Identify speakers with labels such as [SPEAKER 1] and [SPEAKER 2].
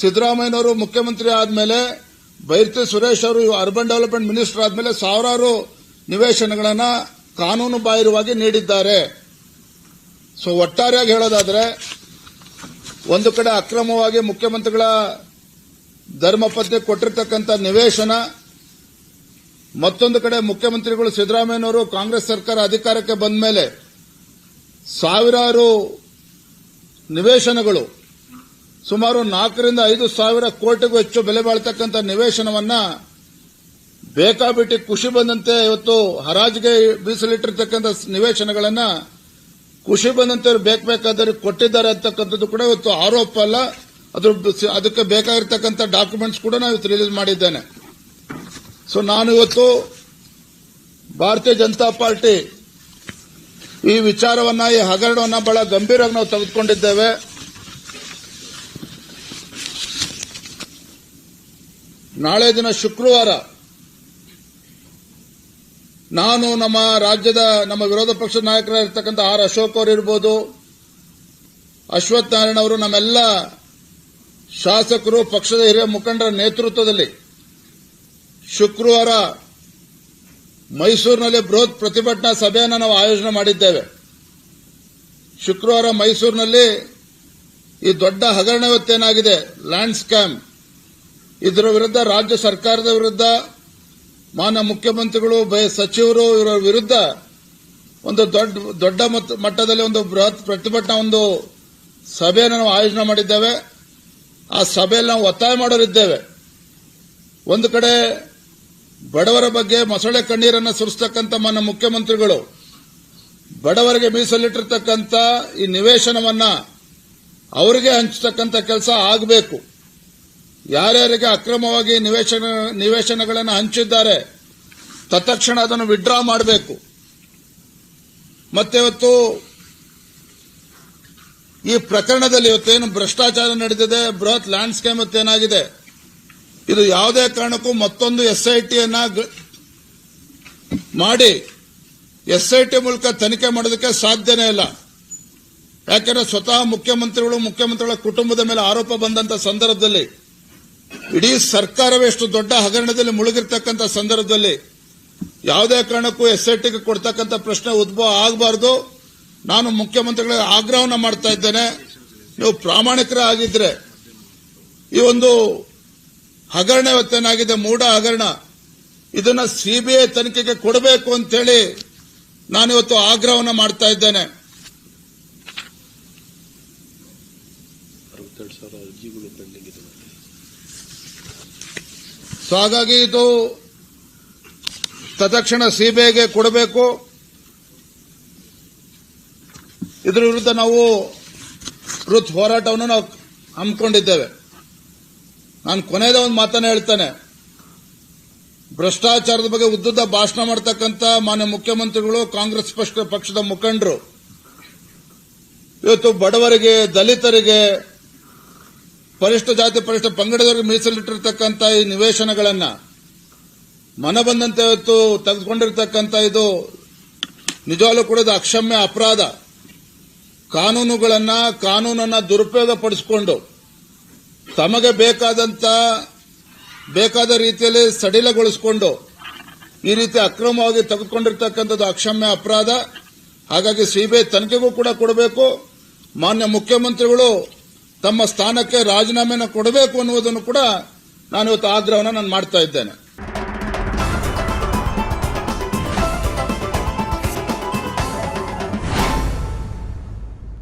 [SPEAKER 1] ಸಿದ್ದರಾಮಯ್ಯನವರು ಮುಖ್ಯಮಂತ್ರಿ ಆದಮೇಲೆ ಬೈರ್ತಿ ಸುರೇಶ್ ಅವರು ಅರ್ಬನ್ ಡೆವಲಪ್ಮೆಂಟ್ ಮಿನಿಸ್ಟರ್ ಆದಮೇಲೆ ಸಾವಿರಾರು ನಿವೇಶನಗಳನ್ನು ಕಾನೂನು ಬಾಹಿರವಾಗಿ ನೀಡಿದ್ದಾರೆ. ಸೊ ಒಟ್ಟಾರೆಯಾಗಿ ಹೇಳೋದಾದ್ರೆ, ಒಂದು ಕಡೆ ಅಕ್ರಮವಾಗಿ ಮುಖ್ಯಮಂತ್ರಿಗಳ ಧರ್ಮಪತ್ನಿ ಕೊಟ್ಟಿರ್ತಕ್ಕಂಥ ನಿವೇಶನ, ಮತ್ತೊಂದು ಕಡೆ ಮುಖ್ಯಮಂತ್ರಿಗಳು ಸಿದ್ದರಾಮಯ್ಯನವರು ಕಾಂಗ್ರೆಸ್ ಸರ್ಕಾರ ಅಧಿಕಾರಕ್ಕೆ ಬಂದ ಮೇಲೆ ಸಾವಿರಾರು ನಿವೇಶನಗಳು ಸುಮಾರು ನಾಲ್ಕರಿಂದ ಐದು ಸಾವಿರ ಕೋಟಿಗೂ ಹೆಚ್ಚು ಬೆಲೆ ಬಾಳ್ತಕ್ಕಂಥ ನಿವೇಶನವನ್ನ ಬೇಕಾಬಿಟ್ಟಿ ಖುಷಿ ಬಂದಂತೆ ಇವತ್ತು ಹರಾಜಿಗೆ ಮೀಸಲಿಟ್ಟಿರ್ತಕ್ಕಂಥ ನಿವೇಶನಗಳನ್ನ ಖುಷಿ ಬಂದಂತೆ ಅವ್ರು ಬೇಕು ಬೇಕಾದವ್ರಿಗೆ ಕೊಟ್ಟಿದ್ದಾರೆ ಅಂತಕ್ಕಂಥದ್ದು ಕೂಡ ಇವತ್ತು ಆರೋಪ ಅಲ್ಲ. ಅದ್ರ ಅದಕ್ಕೆ ಬೇಕಾಗಿರ್ತಕ್ಕಂಥ ಡಾಕ್ಯುಮೆಂಟ್ಸ್ ಕೂಡ ನಾವು ಇವತ್ತು ರಿಲೀಸ್ ಮಾಡಿದ್ದೇನೆ. ಸೊ ನಾನು ಇವತ್ತು ಭಾರತೀಯ ಜನತಾ ಪಾರ್ಟಿ ಈ ವಿಚಾರವನ್ನ, ಈ ಹಗರಣವನ್ನ ಬಹಳ ಗಂಭೀರವಾಗಿ ನಾವು ತೆಗೆದುಕೊಂಡಿದ್ದೇವೆ. ನಾಳೆ ದಿನ ಶುಕ್ರವಾರ ನಾನು ನಮ್ಮ ರಾಜ್ಯದ ನಮ್ಮ ವಿರೋಧ ಪಕ್ಷದ ನಾಯಕರಾಗಿರ್ತಕ್ಕಂಥ ಆರ್ ಅಶೋಕ್ ಅವರು ಇರ್ಬೋದು, ಅಶ್ವಥ್ ನಾರಾಯಣ ಅವರು ನಮ್ಮೆಲ್ಲ ಶಾಸಕರು, ಪಕ್ಷದ ಹಿರಿಯ ಮುಖಂಡರ ನೇತೃತ್ವದಲ್ಲಿ ಶುಕ್ರವಾರ ಮೈಸೂರಿನಲ್ಲಿ ಬೃಹತ್ ಪ್ರತಿಭಟನಾ ಸಭೆಯನ್ನು ನಾವು ಆಯೋಜನೆ ಮಾಡಿದ್ದೇವೆ. ಶುಕ್ರವಾರ ಮೈಸೂರಿನಲ್ಲಿ ಈ ದೊಡ್ಡ ಹಗರಣ ಇವತ್ತೇನಾಗಿದೆ? ಲ್ಯಾಂಡ್ ಸ್ಕ್ಯಾಮ್ ಇದರ ವಿರುದ್ಧ ರಾಜ್ಯ ಸರ್ಕಾರದ ವಿರುದ್ಧ ಮಾನ್ಯ ಮುಖ್ಯಮಂತ್ರಿಗಳು ಸಚಿವರು ಇವರ ವಿರುದ್ಧ ಒಂದು ದೊಡ್ಡ ದೊಡ್ಡ ಮಟ್ಟ- ಮಟ್ಟದಲ್ಲಿ ಒಂದು ಬೃಹತ್ ಪ್ರತಿಭಟನಾ ಒಂದು ಸಭೆಯನ್ನು ನಾವು ಆಯೋಜನೆ ಮಾಡಿದ್ದೇವೆ. ಆ ಸಭೆಯಲ್ಲಿ ನಾವು ಒತ್ತಾಯ ಮಾಡೋರಿದ್ದೇವೆ. ಒಂದು ಕಡೆ ಬಡವರ ಬಗ್ಗೆ ಮೊಸಳೆ ಕಣ್ಣೀರನ್ನು ಸುರಿಸ್ತಕ್ಕಂಥ ಮಾನ್ಯ ಮುಖ್ಯಮಂತ್ರಿಗಳು, ಬಡವರಿಗೆ ಮೀಸಲಿಟ್ಟಿರ್ತಕ್ಕಂಥ ಈ ನಿವೇಶನವನ್ನ ಅವರಿಗೆ ಹಂಚತಕ್ಕಂಥ ಕೆಲಸ ಆಗಬೇಕು. ಯಾರ್ಯಾರಿಗೆ ಅಕ್ರಮವಾಗಿ ನಿವೇಶನ, ನಿವೇಶನಗಳನ್ನು ಹಂಚಿದ್ದಾರೆ, ತತ್ಕ್ಷಣ ಅದನ್ನು ವಿಡ್ರಾ ಮಾಡಬೇಕು. ಮತ್ತೆ ಇವತ್ತು ಈ ಪ್ರಕರಣದಲ್ಲಿ ಇವತ್ತೇನು ಭ್ರಷ್ಟಾಚಾರ ನಡೆದಿದೆ, ಬೃಹತ್ ಲ್ಯಾಂಡ್ ಸ್ಕೇಮ್ ಏನಾಗಿದೆ ಇದು ಯಾವುದೇ ಕಾರಣಕ್ಕೂ ಮತ್ತೊಂದು ಎಸ್ಐಟಿಯನ್ನ ಮಾಡಿ ಎಸ್ಐಟಿ ಮೂಲಕ ತನಿಖೆ ಮಾಡೋದಕ್ಕೆ ಸಾಧ್ಯನೇ ಇಲ್ಲ. ಯಾಕೆಂದ್ರೆ ಸ್ವತಃ ಮುಖ್ಯಮಂತ್ರಿಗಳು, ಮುಖ್ಯಮಂತ್ರಿಗಳ ಕುಟುಂಬದ ಮೇಲೆ ಆರೋಪ ಬಂದಂತ ಸಂದರ್ಭದಲ್ಲಿ ಇಡೀ ಸರ್ಕಾರವೇ ಎಷ್ಟು ದೊಡ್ಡ ಹಗರಣದಲ್ಲಿ ಮುಳುಗಿರ್ತಕ್ಕಂಥ ಸಂದರ್ಭದಲ್ಲಿ ಯಾವುದೇ ಕಾರಣಕ್ಕೂ ಎಸ್ಐಟಿಗೆ ಕೊಡ್ತಕ್ಕಂಥ ಪ್ರಶ್ನೆ ಉದ್ಭವ ಆಗಬಾರದು. ನಾನು ಮುಖ್ಯಮಂತ್ರಿಗಳಿಗೆ ಆಗ್ರಹವನ್ನು ಮಾಡ್ತಾ ಇದ್ದೇನೆ. ನೀವು ಪ್ರಾಮಾಣಿಕರ ಆಗಿದ್ರೆ ಈ ಒಂದು ಹಗರಣ ಇವತ್ತೇನಾಗಿದೆ, ಮೂಢ ಹಗರಣ, ಇದನ್ನ ಸಿಬಿಐ ತನಿಖೆಗೆ ಕೊಡಬೇಕು ಅಂತೇಳಿ ನಾನಿವತ್ತು ಆಗ್ರಹವನ್ನು ಮಾಡ್ತಾ ಇದ್ದೇನೆ
[SPEAKER 2] ಅರವತ್ತೆರಡು ಸಾವಿರ ಅರ್ಜಿಗಳು ಪೆಂಡಿಂಗ್ ಇದೆ
[SPEAKER 1] ಸೊ ಹಾಗಾಗಿ ಇದು ತತ್ಕ್ಷಣ ಸಿಬಿಐಗೆ ಕೊಡಬೇಕು. ಇದರ ವಿರುದ್ಧ ನಾವು ವೃತ್ ಹೋರಾಟವನ್ನು ನಾವು ಹಮ್ಮಿಕೊಂಡಿದ್ದೇವೆ. ನಾನು ಕೊನೆಯದ ಒಂದು ಮಾತನ್ನ ಹೇಳ್ತೇನೆ. ಭ್ರಷ್ಟಾಚಾರದ ಬಗ್ಗೆ ಉದ್ದುದ್ದ ಭಾಷಣ ಮಾಡ್ತಕ್ಕಂಥ ಮಾನ್ಯ ಮುಖ್ಯಮಂತ್ರಿಗಳು, ಕಾಂಗ್ರೆಸ್ ಪಕ್ಷ ಪಕ್ಷದ ಮುಖಂಡರು, ಇವತ್ತು ಬಡವರಿಗೆ, ದಲಿತರಿಗೆ ಪರಿಷ್ಠ ಜಾತಿ ಪರಿಷ್ಠ ಪಂಗಡದವರಿಗೆ ಮೀಸಲಿಟ್ಟಿರ್ತಕ್ಕಂಥ ಈ ನಿವೇಶನಗಳನ್ನ ಮನ ಬಂದಂತೆ ಇವತ್ತು ತೆಗೆದುಕೊಂಡಿರ್ತಕ್ಕಂಥ ಇದು ನಿಜವಾಗ್ಲೂ ಕೂಡ ಇದು ಅಕ್ಷಮ್ಯ ಅಪರಾಧ. ಕಾನೂನುಗಳನ್ನ, ಕಾನೂನನ್ನ ದುರುಪಯೋಗ ಪಡಿಸಿಕೊಂಡು ತಮಗೆ ಬೇಕಾದಂತ, ಬೇಕಾದ ರೀತಿಯಲ್ಲಿ ಸಡಿಲಗೊಳಿಸಿಕೊಂಡು ಈ ರೀತಿ ಅಕ್ರಮವಾಗಿ ತೆಗೆದುಕೊಂಡಿರ್ತಕ್ಕಂಥದ್ದು ಅಕ್ಷಮ್ಯ ಅಪರಾಧ. ಹಾಗಾಗಿ ಸಿಬಿಐ ತನಿಖೆಗೂ ಕೂಡ ಕೊಡಬೇಕು. ಮಾನ್ಯ ಮುಖ್ಯಮಂತ್ರಿಗಳು ತಮ್ಮ ಸ್ಥಾನಕ್ಕೆ ರಾಜೀನಾಮೆಯನ್ನು ಕೊಡಬೇಕು ಅನ್ನುವುದನ್ನು ಕೂಡ ನಾನು ಇವತ್ತು ಆಗ್ರಹವನ್ನು ನಾನು ಮಾಡ್ತಾ ಇದ್ದೇನೆ.